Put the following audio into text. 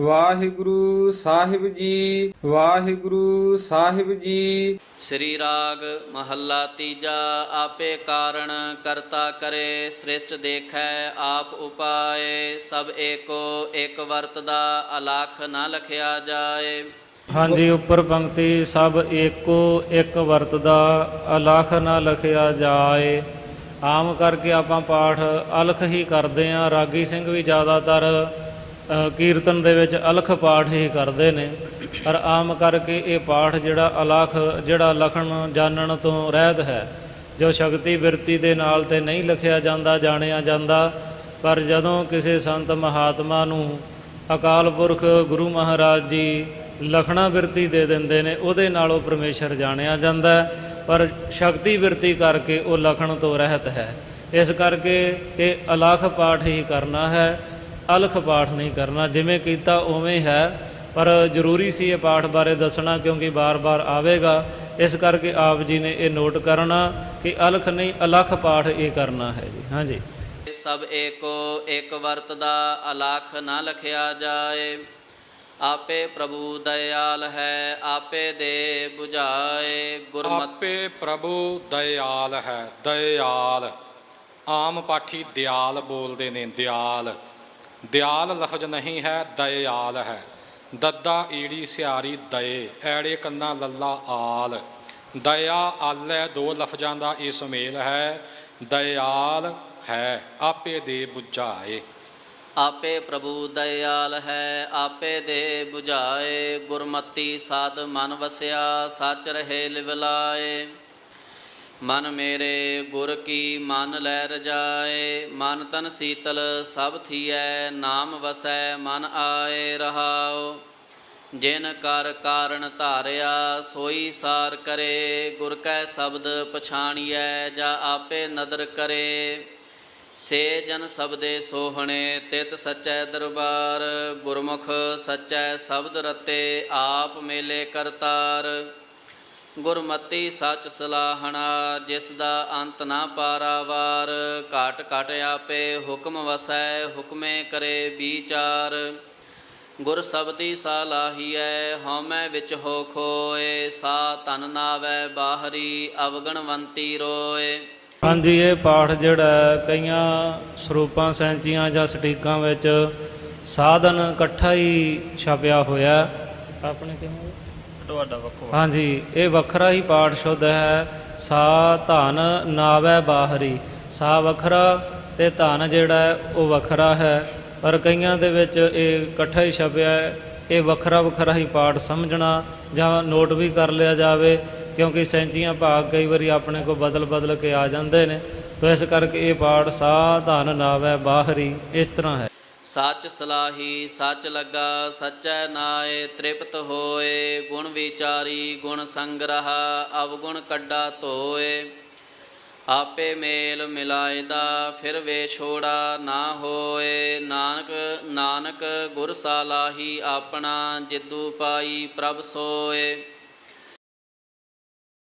ਵਾਹਿਗੁਰੂ ਸਾਹਿਬ ਜੀ ਵਾਹਿਗੁਰੂ ਸਾਹਿਬ ਜੀ। ਸ੍ਰੀ ਰਾਗ ਮਹੱਲਾ ਤੀਜਾ ਆਪੇ ਕਾਰਣ ਕਰਤਾ ਕਰੇ ਸ੍ਰਿਸ਼ਟ ਦੇਖੈ ਆਪ ਉਪਾਏ ਸਭ ਏਕੋ ਇੱਕ ਵਰਤਦਾ ਅਲਖ ਨਾ ਲਖਿਆ ਜਾਏ। ਹਾਂਜੀ ਉੱਪਰ ਪੰਕਤੀ ਸਭ ਏਕੋ ਇੱਕ ਵਰਤਦਾ ਅਲਖ ਨਾ ਲਖਿਆ ਜਾਏ। ਆਮ ਕਰਕੇ ਆਪਾਂ ਪਾਠ ਅਲਖ ਹੀ ਕਰਦੇ ਆਂ ਰਾਗੀ ਸਿੰਘ ਵੀ ਜ਼ਿਆਦਾਤਰ ਕੀਰਤਨ ਦੇ ਵਿੱਚ ਅਲਖ ਪਾਠ ਹੀ ਕਰਦੇ ਨੇ। ਪਰ ਆਮ ਕਰਕੇ ਇਹ ਪਾਠ ਜਿਹੜਾ ਅਲਖ, ਜਿਹੜਾ ਲਖਣ ਜਾਣਨ ਤੋਂ ਰਹਿਤ ਹੈ। ਜੋ ਸ਼ਕਤੀ ਬਿਰਤੀ ਦੇ ਨਾਲ ਤੇ ਨਹੀਂ ਲਿਖਿਆ ਜਾਂਦਾ, ਜਾਣਿਆ ਜਾਂਦਾ, ਪਰ ਜਦੋਂ ਕਿਸੇ ਸੰਤ ਮਹਾਤਮਾ ਨੂੰ ਅਕਾਲ ਪੁਰਖ ਗੁਰੂ ਮਹਾਰਾਜ ਜੀ ਲਖਣਾ ਬਿਰਤੀ ਦੇ ਦਿੰਦੇ ਨੇ, ਉਹਦੇ ਨਾਲ ਉਹ ਪਰਮੇਸ਼ਰ ਜਾਣਿਆ ਜਾਂਦਾ ਪਰ ਸ਼ਕਤੀ ਬਿਰਤੀ ਕਰਕੇ ਉਹ ਲਖਣ ਤੋਂ ਰਹਿਤ ਹੈ। ਇਸ ਕਰਕੇ ਇਹ ਅਲਖ ਪਾਠ ਹੀ ਕਰਨਾ ਹੈ। ਅਲਖ ਪਾਠ ਨਹੀਂ ਕਰਨਾ ਜਿਵੇਂ ਕੀਤਾ ਉਵੇਂ ਹੈ ਪਰ ਜ਼ਰੂਰੀ ਸੀ ਇਹ ਪਾਠ ਬਾਰੇ ਦੱਸਣਾ ਕਿਉਂਕਿ ਬਾਰ-ਬਾਰ ਆਵੇਗਾ। ਇਸ ਕਰਕੇ ਆਪ ਜੀ ਨੇ ਇਹ ਨੋਟ ਕਰਨਾ ਕਿ ਅਲਖ ਨਹੀਂ ਅਲਖ ਪਾਠ ਇਹ ਕਰਨਾ ਹੈ ਜੀ। ਹਾਂਜੀ ਸਭ ਏਕੋ ਇੱਕ ਵਰਤਦਾ ਅਲਖ ਨਾ ਲਖਿਆ ਜਾਏ। ਆਪੇ ਪ੍ਰਭੂ ਦਇਆਲ ਹੈ ਆਪੇ ਦੇ 부ਝਾਏ ਗੁਰਮਤਿ ਆਪੇ ਪ੍ਰਭੂ ਦਇਆਲ ਹੈ ਦਇਆਲ। ਆਮ ਪਾਠੀ ਦਿਆਲ ਬੋਲਦੇ ਨੇ ਦਿਆਲ। ਦਿਆਲ ਲਫ਼ਜ਼ ਨਹੀਂ ਹੈ, ਦਇਆਲ ਹੈ। ਦੱਦਾ ਈੜੀ ਸਿਆਰੀ ਦਏ, ਐੜੇ ਕੰਨਾ ਲੱਲਾ ਆਲ। ਦਇਆ ਆਲੈ ਦੋ ਲਫ਼ਜ਼ਾਂ ਦਾ ਇਹ ਸੁਮੇਲ ਹੈ, ਦਇਆਲ ਹੈ, ਆਪੇ ਦੇ 부ਝਾਏ ਆਪੇ ਪ੍ਰਭੂ ਦਇਆਲ ਹੈ, ਆਪੇ ਦੇ 부ਝਾਏ ਗੁਰਮਤੀ ਸਾਧ ਮਨ ਵਸਿਆ, ਸੱਚ ਰਹੇ ਲਿਵਲਾਏ। ਮਨ ਮੇਰੇ ਗੁਰ ਕੀ ਮਨ ਲੈ ਰਜਾਏ, ਮਨ ਤਨ ਸੀਤਲ ਸਭ ਥੀਐ, ਨਾਮ ਵਸੈ ਮਨ ਆਏ ਰਹਾਉ। ਜਿਨ ਕਰ ਕਾਰਨ ਧਾਰਿਆ, ਸੋਈ ਸਾਰ ਕਰੇ, ਗੁਰ ਕੈ ਸ਼ਬਦ ਪਛਾਣੀਐ, ਜਾ ਆਪੇ ਨਦਰ ਕਰੇ। ਸੇ ਜਨ ਸਬਦੇ ਸੋਹਣੇ, ਤਿਤ ਸਚੈ ਦਰਬਾਰ, ਗੁਰਮੁਖ ਸਚੈ ਸ਼ਬਦ ਰਤੇ, ਆਪ ਮੇਲੇ ਕਰਤਾਰ। ਗੁਰਮਤੀ ਸੱਚ ਸਲਾਹਣਾ ਜਿਸ ਦਾ ਅੰਤ ਨਾ ਪਾਰਾਵਾਰ ਘਟ ਘਟ ਆਪੇ ਹੁਕਮ ਵਸੈ ਹੁਕਮੇ ਕਰੇ ਵਿਚਾਰ। ਗੁਰ ਸਬਦੀ ਸਾਲਾਹੀਐ ਹਉਮੈ ਵਿੱਚ ਹੋ ਖੋਏ ਸਾ ਤਨ ਨਾਵੈ ਬਾਹਰੀ ਅਵਗਣਵੰਤੀ ਰੋਏ। ਹਾਂਜੀ ਇਹ ਪਾਠ ਜਿਹੜਾ ਹੈ, ਕਈਆਂ ਸਰੂਪਾਂ ਸੈਂਚੀਆਂ ਜਾਂ ਸਟੀਕਾਂ ਵਿੱਚ ਸਾਧਨ ਇਕੱਠਾ ਹੀ ਛਾਪਿਆ ਹੋਇਆ। ਆਪਣੇ ਕਿਵੇਂ? ਤੁਹਾਡਾ ਵੱਖੋ ਹਾਂਜੀ, ਇਹ ਵੱਖਰਾ ਹੀ ਪਾਠ ਸ਼ੁੱਧ ਹੈ। ਸਾ ਧਨ ਨਾਵੈ ਬਾਹਰੀ। ਸਾ ਵੱਖਰਾ ਤੇ ਧਨ ਜਿਹੜਾ ਹੈ, ਉਹ ਵੱਖਰਾ ਹੈ। ਪਰ ਕਈਆਂ ਦੇ ਵਿੱਚ ਇਹ ਇਕੱਠਾ ਹੀ ਛਪਿਆ ਹੈ। ਇਹ ਵੱਖਰਾ ਵੱਖਰਾ ਹੀ ਪਾਠ ਸਮਝਣਾ ਜਾਂ ਨੋਟ ਵੀ ਕਰ ਲਿਆ ਜਾਵੇ, ਕਿਉਂਕਿ ਸੈਂਚੀਆਂ ਭਾਗ ਕਈ ਵਾਰੀ ਆਪਣੇ ਕੋ ਬਦਲ ਬਦਲ ਕੇ ਆ ਜਾਂਦੇ ਨੇ। ਤਾਂ ਇਸ ਕਰਕੇ ਇਹ ਪਾਠ ਸਾ ਧਨ ਨਾਵੈ ਬਾਹਰੀ ਇਸ ਤਰ੍ਹਾਂ ਹੈ। ਸੱਚ ਸਲਾਹੀ, ਸੱਚ ਲੱਗਾ, ਸੱਚੈ ਨਾਏ, ਤ੍ਰਿਪਤ ਹੋਏ, ਗੁਣ ਵਿਚਾਰੀ, ਗੁਣ ਸੰਗ੍ਰਹਾ, ਅਵਗੁਣ ਕੱਢਾ ਧੋਏ। ਆਪੇ ਮੇਲ ਮਿਲਾਇਦਾ, ਫਿਰ ਵੇ ਛੋੜਾ ਨਾ ਹੋਏ। ਨਾਨਕ ਨਾਨਕ ਗੁਰ ਸਾਲਾਹੀ ਆਪਣਾ, ਜਿੱਦੂ ਪਾਈ ਪ੍ਰਭ ਸੋਏ।